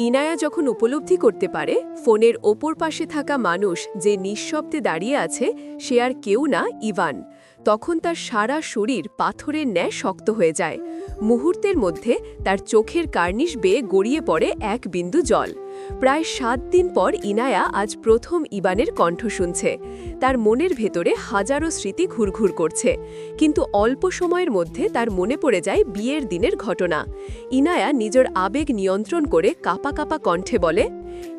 ইনায়া যখন উপলব্ধি করতে পারে, ফোনের ওপর পাশে থাকা মানুষ যে নিঃশব্দে দাঁড়িয়ে আছে, সে আর কেউ না ইভান। তখন তার সারা শরীর পাথরের ন্যায় শক্ত হয়ে যায়। মুহূর্তের মধ্যে তার চোখের কার্নিশ বেয়ে গড়িয়ে পড়ে এক বিন্দু জল। প্রায় সাত দিন পর ইনায়া আজ প্রথম ইবানের কণ্ঠ শুনছে। তার মনের ভেতরে হাজারো স্মৃতি ঘুরঘুর করছে। কিন্তু অল্প সময়ের মধ্যে তার মনে পড়ে যায় বিয়ের দিনের ঘটনা। ইনায়া নিজের আবেগ নিয়ন্ত্রণ করে কাপা কাপা কণ্ঠে বলে,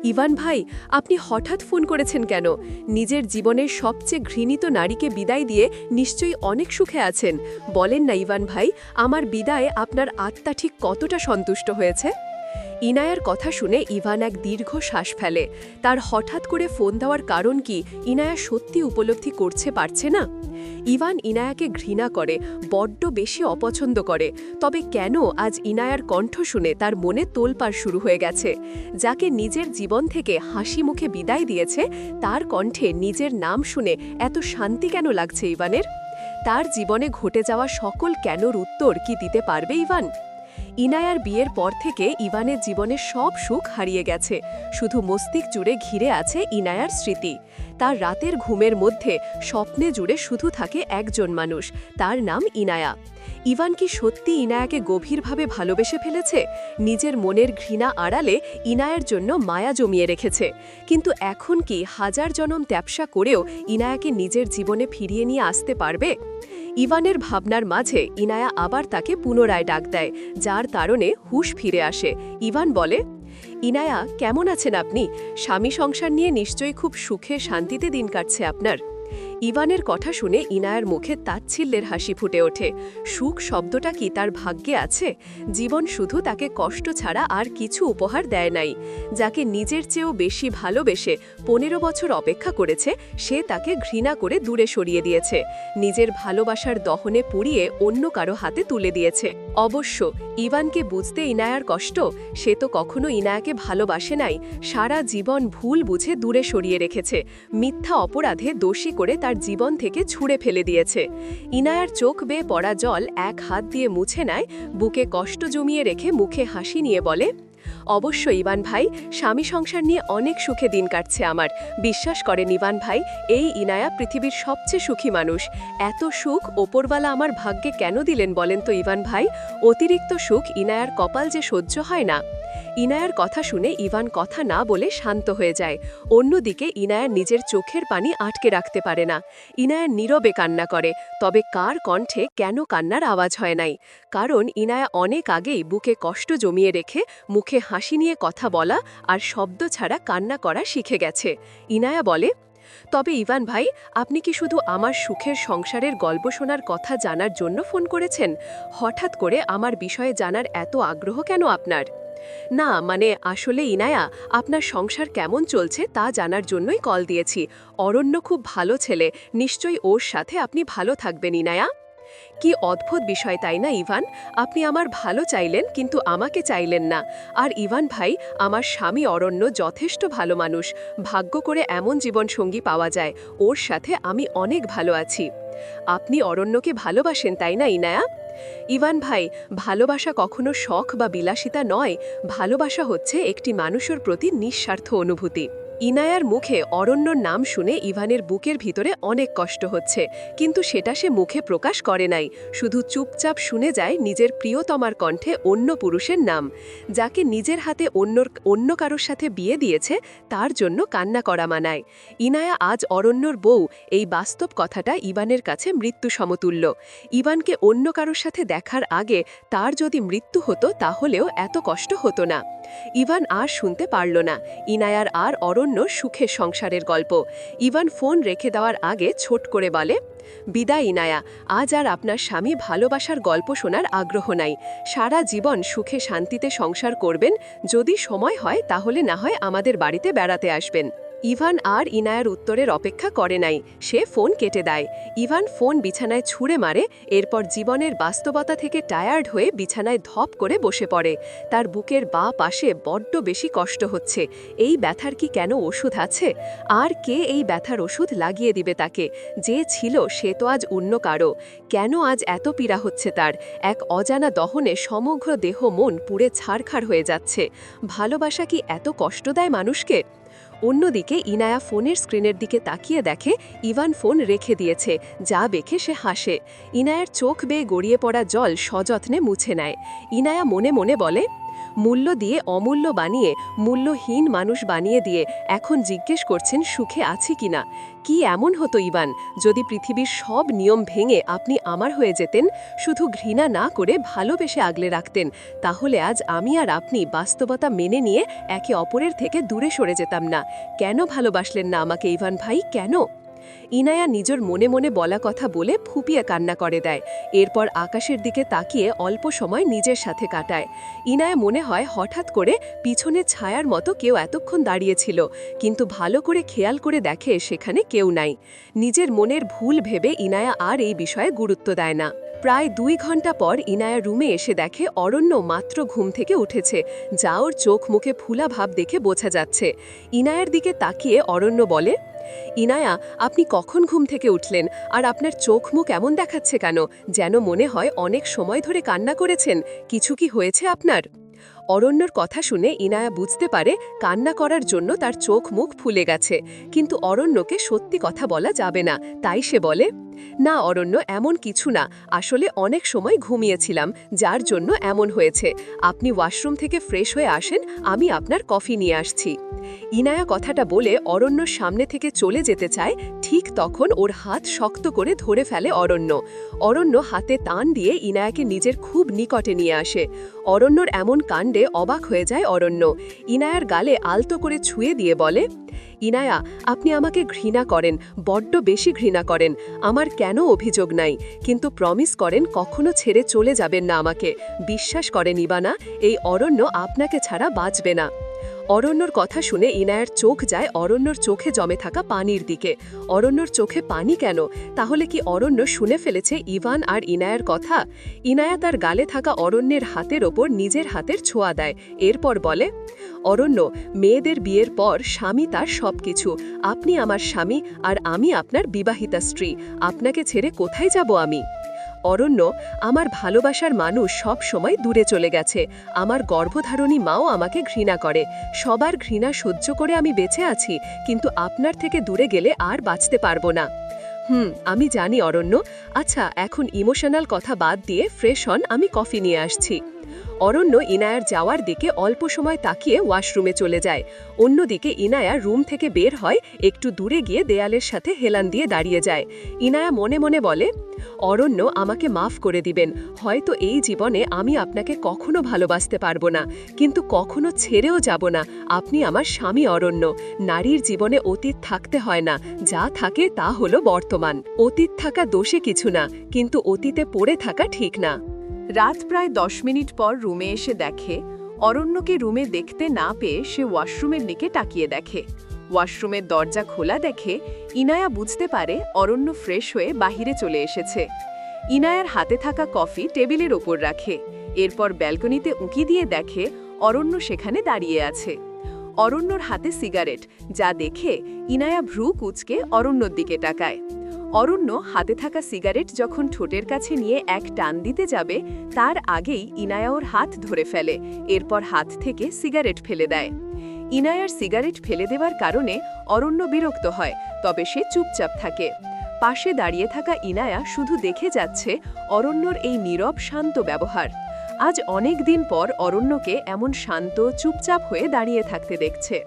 ইভান ভাই, আপনি হঠাৎ ফোন করেছেন কেন? নিজের জীবনের সবচেয়ে ঘৃণিত নারীকে বিদায় দিয়ে নিশ্চয়ই অনেক সুখে আছেন। বলেন না ইভান ভাই, আমার বিদায়ে আপনার আত্মা ঠিক কতটা সন্তুষ্ট হয়েছে? ইনায়ার কথা শুনে ইভান এক দীর্ঘ শ্বাস ফেলে। তার হঠাৎ করে ফোন দেওয়ার কারণ কি ইনায়া সত্যি উপলব্ধি করছে, পারছে না? ইভান ইনায়াকে ঘৃণা করে, বড্ড বেশি অপছন্দ করে। তবে কেন আজ ইনায়ার কণ্ঠ শুনে তার মনে তোলপাড় শুরু হয়ে গেছে। যাকে নিজের জীবন থেকে হাসি মুখে বিদায় দিয়েছে, তার কণ্ঠে নিজের নাম শুনে এত শান্তি কেন লাগছে ইভানের? তার জীবনে ঘটে যাওয়া সকল কেনর উত্তর কি দিতে পারবে ইভান? ইনায়ার বিয়ের পর থেকে ইভানের জীবনের সব সুখ হারিয়ে গেছে। শুধু মস্তিক জুড়ে ঘিরে আছে ইনায়ার স্মৃতি। তার রাতের ঘুমের মধ্যে স্বপ্নে জুড়ে শুধু থাকে একজন মানুষ, তার নাম ইনায়া। ইভান কি সত্যি ইনায়াকে গভীরভাবে ভালোবেসে ফেলেছে? নিজের মনের ঘৃণা আড়ালে ইনায়ার জন্য মায়া জমিয়ে রেখেছে। কিন্তু এখন কি হাজার জনম ত্যাপসা করেও ইনায়াকে নিজের জীবনে ফিরিয়ে নিয়ে আসতে পারবে? ইভানের ভাবনার মাঝে ইনায়া আবার তাকে পুনরায় ডাক দেয়, যার কারণে হুশ ফিরে আসে। ইভান বলে, ইনায়া, কেমন আছেন আপনি? স্বামী সংসার নিয়ে নিশ্চয়ই খুব সুখে শান্তিতে দিন কাটছে আপনার। ইভানের কথা শুনে ইনায়ার মুখে তাচ্ছিল্যের হাসি ফুটে ওঠে। সুখ শব্দটা কি তার ভাগ্যে আছে? জীবন শুধু তাকে কষ্ট ছাড়া আর কিছু উপহার দেয় নাই। যাকে নিজের চেয়েও বেশি ভালোবেসে পনেরো বছর অপেক্ষা করেছে, সে তাকে ঘৃণা করে দূরে সরিয়ে দিয়েছে। নিজের ভালোবাসার দহনে পুড়িয়ে অন্য কারও হাতে তুলে দিয়েছে। অবশ্য ইভানকে বুঝতে ইনায়ার কষ্ট, সে তো কখনো ইনায়াকে ভালোবাসে নাই। সারা জীবন ভুল বুঝে দূরে সরিয়ে রেখেছে। মিথ্যা অপরাধে দোষী করে তার জীবন থেকে ছুঁড়ে ফেলে দিয়েছে। ইনায়ার চোখ বেয়ে পড়া জল এক হাত দিয়ে মুছে নেয়, বুকে কষ্ট জমিয়ে রেখে মুখে হাসি নিয়ে বলে, অবশ্য ইবান ভাই, স্বামী সংসার নিয়ে অনেক সুখে দিন কাটছে আমার। বিশ্বাস করেন ইবান ভাই, এই ইনায়া পৃথিবীর সবচেয়ে সুখী মানুষ। এত সুখ ওপরওয়ালা আমার ভাগ্যে কেন দিলেন বলেন তো ইবান ভাই? অতিরিক্ত সুখ ইনায়ার কপাল যে সহ্য হয় না। ইনায়ার কথা শুনে ইভান কথা না বলে শান্ত হয়ে যায়। অন্যদিকে ইনায়ার নিজের চোখের পানি আটকে রাখতে পারে না। ইনায়ার নীরবে কান্না করে, তবে কার কণ্ঠে কেন কান্নার আওয়াজ হয় নাই? কারণ ইনায়া অনেক আগেই বুকে কষ্ট জমিয়ে রেখে মুখে হাসি নিয়ে কথা বলা আর শব্দ ছাড়া কান্না করা শিখে গেছে। ইনায়া বলে, তবে ইভান ভাই, আপনি কি শুধু আমার সুখের সংসারের গল্প শোনার কথা জানার জন্য ফোন করেছেন? হঠাৎ করে আমার বিষয়ে জানার এত আগ্রহ কেন আপনার? না মানে আসলে ইনায়া, আপনার সংসার কেমন চলছে তা জানার জন্যই কল দিয়েছি। অরণ্য খুব ভালো ছেলে, নিশ্চয়ই ওর সাথে আপনি ভালো থাকবেন ইনায়া। কি অদ্ভুত বিষয় তাই না, ইভান? আপনি আমার ভালো চাইলেন, কিন্তু আমাকে চাইলেন না। আর ইভান ভাই, আমার স্বামী অরণ্য যথেষ্ট ভালো মানুষ। ভাগ্য করে এমন জীবনসঙ্গী পাওয়া যায়। ওর সাথে আমি অনেক ভালো আছি। আপনি অরণ্যকে ভালোবাসেন তাই না, ইনায়া? ইভান ভাই, ভালোবাসা কখনো শখ বা বিলাসিতা নয়, ভালোবাসা হচ্ছে একটি মানুষের প্রতি নিঃস্বার্থ অনুভূতি। ইনায়ার মুখে অরণ্যর নাম শুনে ইভানের বুকের ভিতরে অনেক কষ্ট হচ্ছে, কিন্তু সেটা সে মুখে প্রকাশ করে নাই, শুধু চুপচাপ শুনে যায় নিজের প্রিয়তমার কণ্ঠে অন্য পুরুষের নাম, যাকে নিজের হাতে অন্যর, অন্য কারোর সাথে বিয়ে দিয়েছে, তার জন্য কান্না করা মানায়। ইনায়া আজ অরণ্যর বউ, এই বাস্তব কথাটা ইবানের কাছে মৃত্যু সমতুল্য। ইবানকে অন্য কারোর সাথে দেখার আগে তার যদি মৃত্যু হতো, তাহলেও এত কষ্ট হতো না। ইভান আর শুনতে পারল না, ইনায়ার আর অরণ্য সুখে সংসারের গল্প। ইভান ফোন রেখে দেওয়ার আগে ছোট করে বলে, বিদায় ইনায়া, আজ আর আপনার স্বামী ভালোবাসার গল্প শোনার আগ্রহ নাই। সারা জীবন সুখে শান্তিতে সংসার করবেন। যদি সময় হয় তাহলে না হয় আমাদের বাড়িতে বেড়াতে আসবেন। ইভান আর ইনায়ার উত্তরের অপেক্ষা করে নাই। সে ফোন কেটে দেয়। ইভান ফোন বিছানায় ছুঁড়ে মারে, এরপর জীবনের বাস্তবতা থেকে টায়ার্ড হয়ে বিছানায় ধপ করে বসে পড়ে। তার বুকের বা পাশে বড্ড বেশি কষ্ট হচ্ছে। এই ব্যথার কি কেন ওষুধ আছে? আর কে এই ব্যথার ওষুধ লাগিয়ে দিবে তাকে? যে ছিল সে তো আজ অন্য কারও। কেন আজ এত পীড়া হচ্ছে তার? এক অজানা দহনে সমগ্র দেহ মন পুড়ে ছাড়খাড় হয়ে যাচ্ছে। ভালোবাসা কি এত কষ্ট দেয় মানুষকে? অন্যদিকে ইনায়া ফোনের স্ক্রিনের দিকে তাকিয়ে দেখে ইভান ফোন রেখে দিয়েছে, যা দেখে সে হাসে। ইনায়ার চোখ বেয়ে গড়িয়ে পড়া জল সযত্নে মুছে নেয়। ইনায়া মনে মনে বলে মূল্য দিয়ে অমূল্য বানিয়ে, মূল্যহীন মানুষ বানিয়ে দিয়ে এখন জিজ্ঞেস করছেন সুখে আছি কিনা কি এমন হতো ইভান, যদি পৃথিবীর সব নিয়ম ভেঙে আপনি আমার হয়ে যেতেন, শুধু ঘৃণা না করে ভালোবেসে আগলে রাখতেন, তাহলে আজ আমি আর আপনি বাস্তবতা মেনে নিয়ে একে অপরের থেকে দূরে সরে যেতাম না। কেন ভালোবাসলেন না আমাকে ইভান ভাই? কেন? ইনায়া নিজের মনে মনে বলা কথা বলে ফুপিয়ে কান্না করে দেয়। এরপর আকাশের দিকে তাকিয়ে অল্প সময় নিজের সাথে কাটায়। ইনায়া মনে হয় হঠাৎ করে পিছনে ছায়ার মতো কেউ এতক্ষণ দাঁড়িয়েছিল, কিন্তু ভালো করে খেয়াল করে দেখে সেখানে কেউ নাই। নিজের মনের ভুল ভেবে ইনায়া আর এই বিষয়ে গুরুত্ব দেয় না। প্রায় দুই ঘণ্টা পর ইনায়া রুমে এসে দেখে অরণ্য মাত্র ঘুম থেকে উঠেছে, যা ওর চোখ মুখে ফুলা ভাব দেখে বোঝা যাচ্ছে। ইনায়ার দিকে তাকিয়ে অরণ্য বলে ইনায়া, আপনি কখন ঘুম থেকে উঠলেন? আর আপনার চোখ মুখ এমন দেখাচ্ছে কেন? যেন মনে হয় অনেক সময় ধরে কান্না করেছেন। কিছু কি হয়েছে আপনার? অরণ্যর কথা শুনে ইনায়া বুঝতে পারে কান্না করার জন্য তার চোখ মুখ ফুলে গেছে। কিন্তু অরণ্যকে সত্যি কথা বলা যাবে না, তাই সে বলে, না অরণ্য, এমন কিছু না। আসলে অনেক সময় ঘুমিয়েছিলাম, যার জন্য এমন হয়েছে। আপনি ওয়াশরুম থেকে ফ্রেশ হয়ে আসেন, আমি আপনার কফি নিয়ে আসছি। ইনায়া কথাটা বলে অরণ্য সামনে থেকে চলে যেতে চায়, ঠিক তখন ওর হাত শক্ত করে ধরে ফেলে অরণ্য। অরণ্য হাতে টান দিয়ে ইনায়াকে নিজের খুব নিকটে নিয়ে আসে। অরণ্যর এমন কাণ্ডে অবাক হয়ে যায় অরণ্য। ইনায়ার গালে আলতো করে ছুঁয়ে দিয়ে বলে, ইনায়া, আপনি আমাকে ঘৃণা করেন, বড্ড বেশি ঘৃণা করেন। আমার কেন অভিযোগ নাই? কিন্তু প্রমিস করেন কখনো ছেড়ে চলে যাবেন না আমাকে। বিশ্বাস করেন ইবানা, এই অরণ্য আপনাকে ছাড়া বাঁচবে না। অরণ্যর কথা শুনে ইনায়ার চোখ যায় অরণ্যর চোখে জমে থাকা পানির দিকে। অরণ্যর চোখে পানি কেন? তাহলে কি অরণ্য শুনে ফেলেছে ইভান আর ইনায়ার কথা? ইনায়া তার গালে থাকা অরণ্যের হাতের ওপর নিজের হাতের ছোঁয়া দেয়। এরপর বলে, অরণ্য, মেয়েদের বিয়ের পর স্বামী তার সব কিছু আপনি আমার স্বামী আর আমি আপনার বিবাহিতা স্ত্রী। আপনাকে ছেড়ে কোথায় যাব আমি? অরণ্য আমার ভালোবাসার মানুষ সব সময় দূরে চলে গেছে। আমার গর্ভধারণী মাও আমাকে ঘৃণা করে। সবার ঘৃণা সহ্য করে আমি বেঁচে আছি, কিন্তু আপনার থেকে দূরে গেলে আর বাঁচতে পারব না। হুম, আমি জানি অরণ্য। আচ্ছা এখন ইমোশনাল কথা বাদ দিয়ে ফ্রেশ হন, আমি কফি নিয়ে আসছি। অরণ্য ইনায়ার যাওয়ার দিকে অল্প সময় তাকিয়ে ওয়াশরুমে চলে যায়। অন্যদিকে ইনায়া রুম থেকে বের হয়, একটু দূরে গিয়ে দেয়ালের সাথে হেলান দিয়ে দাঁড়িয়ে যায়। ইনায়া মনে মনে বলে, অরণ্য, আমাকে মাফ করে দিবেন। হয়তো এই জীবনে আমি আপনাকে কখনো ভালোবাসতে পারব না, কিন্তু কখনো ছেড়েও যাব না। আপনি আমার স্বামী অরণ্য। নারীর জীবনে অতীত থাকতে হয় না। যা থাকে তা হলো বর্তমান। অতীত থাকা দোষে কিছু না, কিন্তু অতীতে পড়ে থাকা ঠিক না। রাত প্রায় দশ মিনিট পর রুমে এসে দেখে, অরণ্যকে রুমে দেখতে না পেয়ে সে ওয়াশরুমের দিকে তাকিয়ে দেখে। ওয়াশরুমের দরজা খোলা দেখে ইনায়া বুঝতে পারে অরণ্য ফ্রেশ হয়ে বাহিরে চলে এসেছে। ইনায়ার হাতে থাকা কফি টেবিলের ওপর রাখে। এরপর ব্যালকনিতে উঁকি দিয়ে দেখে অরণ্য সেখানে দাঁড়িয়ে আছে। অরণ্যর হাতে সিগারেট, যা দেখে ইনায়া ভ্রু কুচকে অরণ্যর দিকে তাকায়। অরণ্য হাতে থাকা সিগারেট যখন ঠোঁটের কাছে নিয়ে এক টান দিতে যাবে, তার আগেই ইনায়া ওর হাত ধরে ফেলে, এরপর হাত থেকে সিগারেট ফেলে দেয়। ইনায়ার সিগারেট ফেলে দেওয়ার কারণে অরণ্য বিরক্ত হয়, তবে সে চুপচাপ থাকে। পাশে দাঁড়িয়ে থাকা ইনায়া শুধু দেখে যাচ্ছে অরণ্যর এই নীরব, শান্ত ব্যবহার। আজ অনেক দিন পর অরণ্যকে এমন শান্ত, চুপচাপ হয়ে দাঁড়িয়ে থাকতে দেখছে।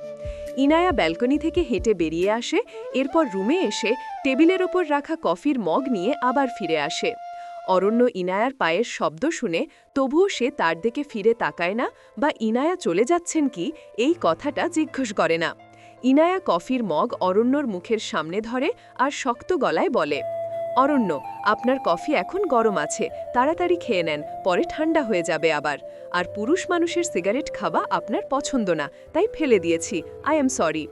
ইনায়া ব্যালকনি থেকে হেঁটে বেরিয়ে আসে, এরপর রুমে এসে টেবিলের ওপর রাখা কফির মগ নিয়ে আবার ফিরে আসে। অরণ্য ইনায়ার পায়ের শব্দ শুনে তবুও সে তার দিকে ফিরে তাকায় না বা ইনায়া চলে যাচ্ছেন কি, এই কথাটা জিজ্ঞেস করে না। ইনায়া কফির মগ অরণ্যর মুখের সামনে ধরে আর শক্ত গলায় বলে অরণ্য, আপনার কফি এখন গরম আছে, তাড়াতাড়ি খেয়ে নেন, পরে ঠান্ডা হয়ে যাবে আবার। আর পুরুষ মানুষের সিগারেট খাওয়া আপনার পছন্দ না, তাই ফেলে দিয়েছি, আই এম সরি।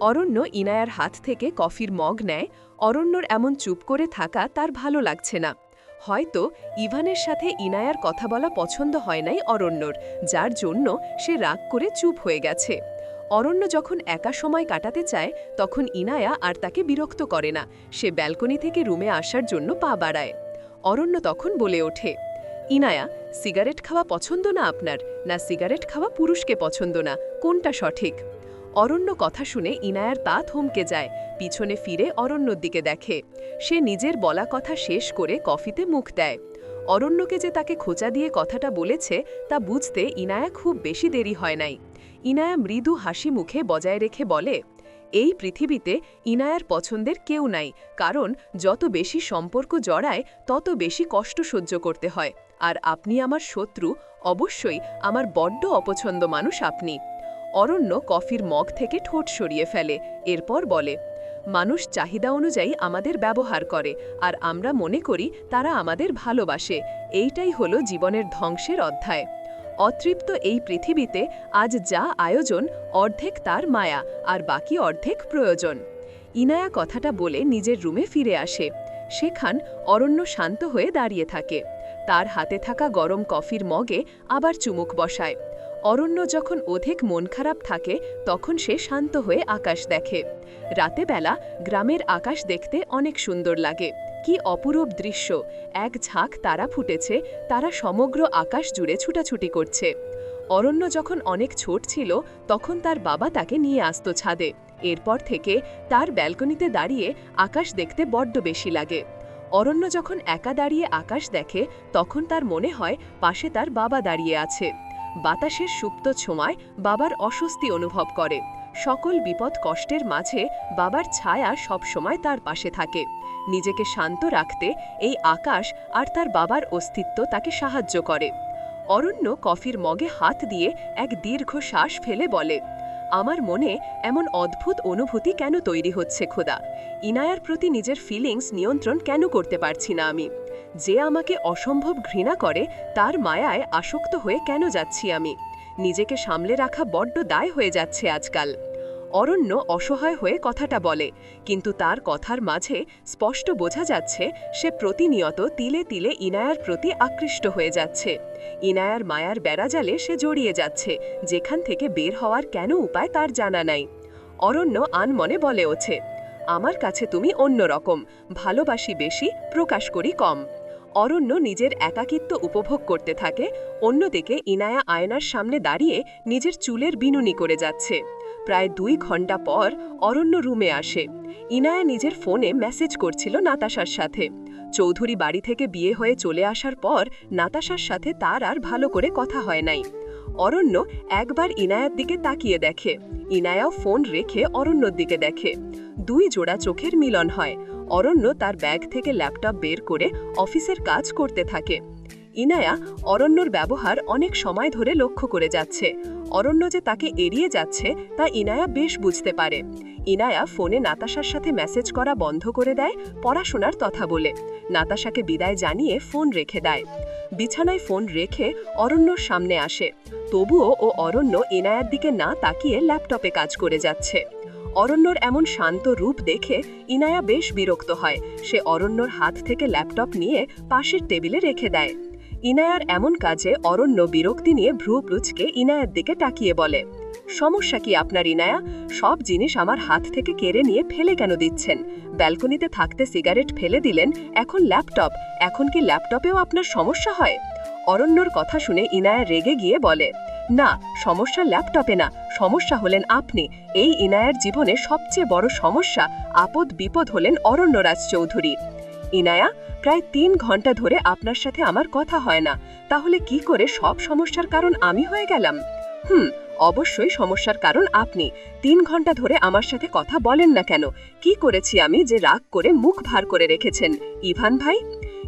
অরণ্য ইনায়ার হাত থেকে কফির মগ নেয়, অরণ্যর এমন চুপ করে থাকা তার ভালো লাগছে না। হয়তো ইভানের সাথে ইনায়ার কথা বলা পছন্দ হয় নাই অরণ্যর, যার জন্য সে রাগ করে চুপ হয়ে গেছে। অরণ্য যখন একা সময় কাটাতে চায়, তখন ইনায়া আর তাকে বিরক্ত করে না। সে ব্যালকনি থেকে রুমে আসার জন্য পা বাড়ায়। অরণ্য তখন বলে ওঠে, ইনায়া, সিগারেট খাওয়া পছন্দ না আপনার? না, সিগারেট খাওয়া পুরুষকে পছন্দ না। কোনটা সঠিক? অরণ্য কথা শুনে ইনায়ার তা থমকে যায়। পিছনে ফিরে অরণ্যর দিকে দেখে। সে নিজের বলা কথা শেষ করে কফিতে মুখ দেয়। অরণ্যকে যে তাকে খোঁচা দিয়ে কথাটা বলেছে, তা বুঝতে ইনায়া খুব বেশি দেরি হয় নাই। ইনায়া মৃদু হাসি মুখে বজায় রেখে বলে, এই পৃথিবীতে ইনায়ার পছন্দের কেউ নাই, কারণ যত বেশি সম্পর্ক জড়ায়, তত বেশি কষ্ট সহ্য করতে হয়। আর আপনি আমার শত্রু, অবশ্যই আমার বড্ড অপছন্দ মানুষ আপনি। অরণ্য কফির মগ থেকে ঠোঁট সরিয়ে ফেলে, এরপর বলে, মানুষ চাহিদা অনুযায়ী আমাদের ব্যবহার করে, আর আমরা মনে করি তারা আমাদের ভালোবাসে। এইটাই হলো জীবনের ধ্বংসের অধ্যায়। অতৃপ্ত এই পৃথিবীতে আজ যা আয়োজন, অর্ধেক তার মায়া, আর বাকি অর্ধেক প্রয়োজন। ইনায়া কথাটা বলে নিজের রুমে ফিরে আসে। সেখান অরণ্য শান্ত হয়ে দাঁড়িয়ে থাকে। তার হাতে থাকা গরম কফির মগে আবার চুমুক বসায়। অরণ্য যখন অধিক মন খারাপ থাকে, তখন সে শান্ত হয়ে আকাশ দেখে। রাতে বেলা গ্রামের আকাশ দেখতে অনেক সুন্দর লাগে। কি অপরূপ দৃশ্য। এক ঝাঁক তারা ফুটেছে, তারা সমগ্র আকাশ জুড়ে ছুটাছুটি করছে। অরণ্য যখন অনেক ছোট ছিল, তখন তার বাবা তাকে নিয়ে আসতো ছাদে। এরপর থেকে তার ব্যালকনিতে দাঁড়িয়ে আকাশ দেখতে বড্ড বেশি লাগে। অরণ্য যখন একা দাঁড়িয়ে আকাশ দেখে, তখন তার মনে হয় পাশে তার বাবা দাঁড়িয়ে আছে। বাতাসের সুপ্ত ছোঁয়ায় বাবার অস্বস্তি অনুভব করে। সকল বিপদ কষ্টের মাঝে বাবার ছায়া সবসময় তার পাশে থাকে। নিজেকে শান্ত রাখতে এই আকাশ আর তার বাবার অস্তিত্ব তাকে সাহায্য করে। অরণ্য কফির মগে হাত দিয়ে এক দীর্ঘ শ্বাস ফেলে বলে, আমার মনে এমন অদ্ভুত অনুভূতি কেন তৈরি হচ্ছে খোদা? ইনায়ার প্রতি নিজের ফিলিংস নিয়ন্ত্রণ কেন করতে পারছি না আমি? যে আমাকে অসম্ভব ঘৃণা করে তার মায়ায় আসক্ত হয়ে কেন যাচ্ছি আমি? নিজেকে সামলে রাখা বড্ড দায় হয়ে যাচ্ছে আজকাল। অরণ্য অসহায় হয়ে কথাটা বলে, কিন্তু তার কথার মাঝে স্পষ্ট বোঝা যাচ্ছে সে প্রতিনিয়ত তিলে তিলে ইনায়ার প্রতি আকৃষ্ট হয়ে যাচ্ছে। ইনায়ার মায়ার বেড়াজালে সে জড়িয়ে যাচ্ছে, যেখান থেকে বের হওয়ার কেন উপায় তার জানা নাই। অরণ্য আনমনে বলে ওঠে, আমার কাছে তুমি অন্যরকম, ভালোবাসি বেশি, প্রকাশ করি কম। অরণ্য নিজের একাকিত্ব উপভোগ করতে থাকে, অন্যদিকে ইনায়া আয়নার সামনে দাঁড়িয়ে নিজের চুলের বিনুনি করে যাচ্ছে। প্রায় দুই ঘণ্টা পর অরণ্য রুমে আসে। ইনায়া নিজের ফোনে মেসেজ করছিল নাতাশার সাথে। চৌধুরী বাড়ি থেকে বিয়ে হয়ে চলে আসার পর নাতাশার সাথে তার আর ভালো করে কথা হয় নাই। অরণ্য একবার ইনায়ার দিকে তাকিয়ে দেখে। ইনায়াও ফোন রেখে অরণ্যর দিকে দেখে। দুই জোড়া চোখের মিলন হয়। অরণ্য তার ব্যাগ থেকে ল্যাপটপ বের করে অফিসের কাজ করতে থাকে। ইনায়া অরণ্যর ব্যবহার অনেক সময় ধরে লক্ষ্য করে যাচ্ছে। অরণ্য যে তাকে এড়িয়ে যাচ্ছে তা ইনায়া বেশ বুঝতে পারে। ইনায়া ফোনে নাতাশার সাথে মেসেজ করা বন্ধ করে দেয়, পড়াশোনার তথা বলে। নাতাশাকে বিদায় জানিয়ে ফোন রেখে দেয়। বিছানায় ফোন রেখে অরণ্যর সামনে আসে। তবুও ও অরণ্য ইনায়ার দিকে না তাকিয়ে ল্যাপটপে কাজ করে যাচ্ছে। অরণ্যর এমন শান্ত রূপ দেখে ইনায়া বেশ বিরক্ত হয়। সে অরণ্যর হাত থেকে ল্যাপটপ নিয়ে পাশের টেবিলে রেখে দেয়। ইনায়ার এমন কাজে অরণ্য বিরক্তি নিয়ে ভ্রু প্লুচকে ইনায়ার দিকে তাকিয়ে বলে, সমস্যা কি আপনার ইনায়া? সব জিনিস আমার হাত থেকে কেড়ে নিয়ে ফেলে কেন দিচ্ছেন? ব্যালকনিতে থাকতে সিগারেট ফেলে দিলেন, এখন ল্যাপটপ, এখন কি ল্যাপটপেও আপনার সমস্যা হয়? অরণ্যর কথা শুনে ইনায়া রেগে গিয়ে বলে, না, সমস্যা ল্যাপটপে না সমস্যা হলেন আপনি। এই ইনায়ার জীবনে সবচেয়ে বড় সমস্যা আপদ বিপদ হলেন অরণ্যরাজ চৌধুরী। ইনায়া, প্রায় তিন ঘণ্টা ধরে আপনার সাথে আমার কথা হয় না। তাহলে কি করে সব সমস্যার কারণ আমি হয়ে গেলাম? হুম, অবশ্যই সমস্যার কারণ আপনি। তিন ঘণ্টা ধরে আমার সাথে কথা বলেন না কেন? কি করেছি আমি যে রাগ করে মুখ ভার করে রেখেছেন? ইভান ভাই?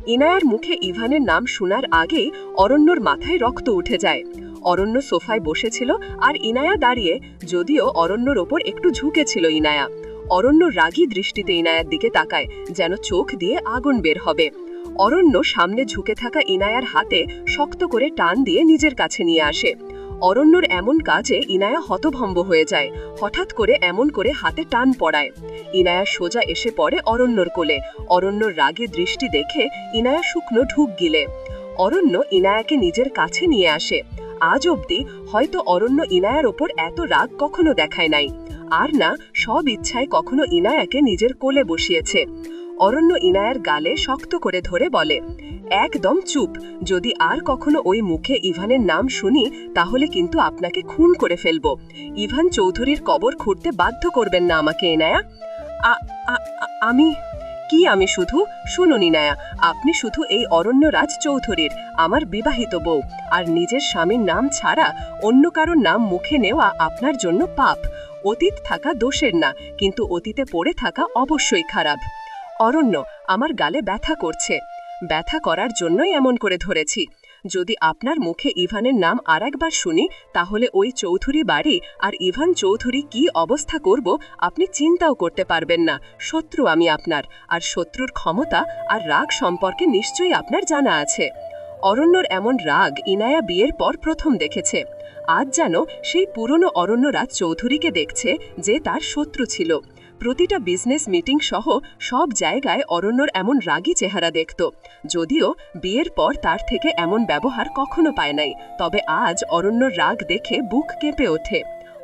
ইনায়ার মুখে ইভানের নাম শোনার আগেই অরণ্যর মাথায় রক্ত উঠে যায়। অরণ্য সোফায় বসেছিল আর ইনায়া দাঁড়িয়ে, যদিও অরণ্যর ওপর একটু ঝুঁকেছিল ইনায়া। অরণ্য রাগী দৃষ্টিতে ইনায়ার দিকে তাকায়, যেন চোখ দিয়ে আগুন বের হবে। অরণ্য সামনে ঝুঁকে থাকা ইনায়ার হাতে শক্ত করে টান দিয়ে নিজের কাছে নিয়ে আসে। অরণ্যর এমন কাজে ইনায়া হতভম্ব হয়ে যায়, হঠাৎ করে এমন করে হাতে টান পড়ায়। ইনায়া সোজা এসে পড়ে অরণ্যর কোলে। অরণ্যর রাগে দৃষ্টি দেখে ইনায়া শুকনো ঢুক গিলে। অরণ্য ইনায়াকে নিজের কাছে নিয়ে আসে। আজ অবধি হয়তো অরণ্য ইনায়ার ওপর এত রাগ কখনো দেখায় নাই। আর না, সব ইচ্ছায় কখনো ইনায়াকে নিজের কোলে বসিয়েছে। অরণ্য ইনায়ার গালে শক্ত করে ধরে বলে, একদম চুপ। যদি আর কখনো ওই মুখে ইভানের নাম শুনি, তাহলে কিন্তু আপনাকে খুন করে ফেলব। ইভান চৌধুরীর কবর খুঁড়তে বাধ্য করবেন না আমাকে এনায়া আমি কি আমি শুধু? শুনুনি ইনায়া আপনি শুধু এই অরণ্যরাজ চৌধুরীর, আমার বিবাহিত বউ, আর নিজের স্বামীর নাম ছাড়া অন্য কারোর নাম মুখে নেওয়া আপনার জন্য পাপ। অতীত থাকা দোষের না, কিন্তু অতীতে পড়ে থাকা অবশ্যই খারাপ। অরণ্য, আমার গালে ব্যথা করছে। ব্যথা করার জন্যই এমন করে ধরেছি। যদি আপনার মুখে ইভানের নাম আর একবার শুনি, তাহলে ওই চৌধুরী বাড়ি আর ইভান চৌধুরী কি অবস্থা করব আপনি চিন্তাও করতে পারবেন না। শত্রু আমি আপনার, আর শত্রুর ক্ষমতা আর রাগ সম্পর্কে নিশ্চয়ই আপনার জানা আছে। অরণ্যর এমন রাগ ইনায়া বিয়ের পর প্রথম দেখেছে। আজ যেন সেই পুরনো অরণ্যরাজ চৌধুরীকে দেখছে যে তার শত্রু ছিল। প্রতিটা বিজনেস মিটিং সহ সব জায়গায় অরণ্যর এমন রাগী চেহারা দেখত, যদিও বিয়ের পর তার থেকে এমন ব্যবহার কখনো পায় নাই, তবে আজ অরণ্যর রাগ দেখে বুক কেঁপে ওঠে।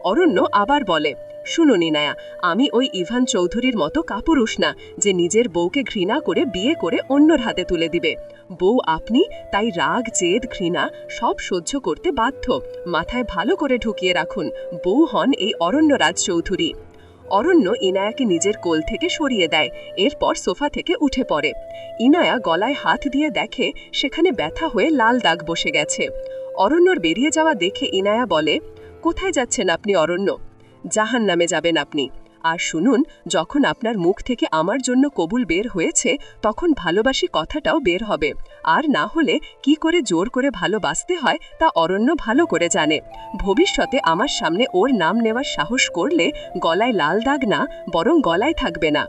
অরণ্য আবার বলে, শুনো নিনায়া, আমি ওই ইভান চৌধুরীর মতো কাপুরুষ না, যে নিজের বউকে ঘৃণা করে বিয়ে করে অন্যর হাতে তুলে দিবে। বউ আপনি, তাই রাগ, জেদ, ঘৃণা সব সহ্য করতে বাধ্য। মাথায় ভালো করে ঢুকিয়ে রাখুন, বউ হন এই অরণ্যরাজ চৌধুরী। অরণ্য ইনায়াকে নিজের কোল থেকে সরিয়ে দেয়, এরপর সোফা থেকে উঠে পড়ে। ইনায়া গলায় হাত দিয়ে দেখে সেখানে ব্যথা হয়ে লাল দাগ বসে গেছে। অরণ্যর বেরিয়ে যাওয়া দেখে ইনায়া বলে, কোথায় যাচ্ছেন আপনি অরণ্য? জাহান নামে যাবেন আপনি। আর শুনুন, যখন আপনার মুখ থেকে আমার জন্য কবুল বের হয়েছে, তখন ভালোবাসি কথাটাও বের হবে। আর না হলে কি করে জোর করে ভালোবাসতে হয়, তা অরণ্য ভালো করে জানে। ভবিষ্যতে আমার সামনে ওর নাম নেওয়ার সাহস করলে গলায় লাল দাগ না, বরং গলায় থাকবে না।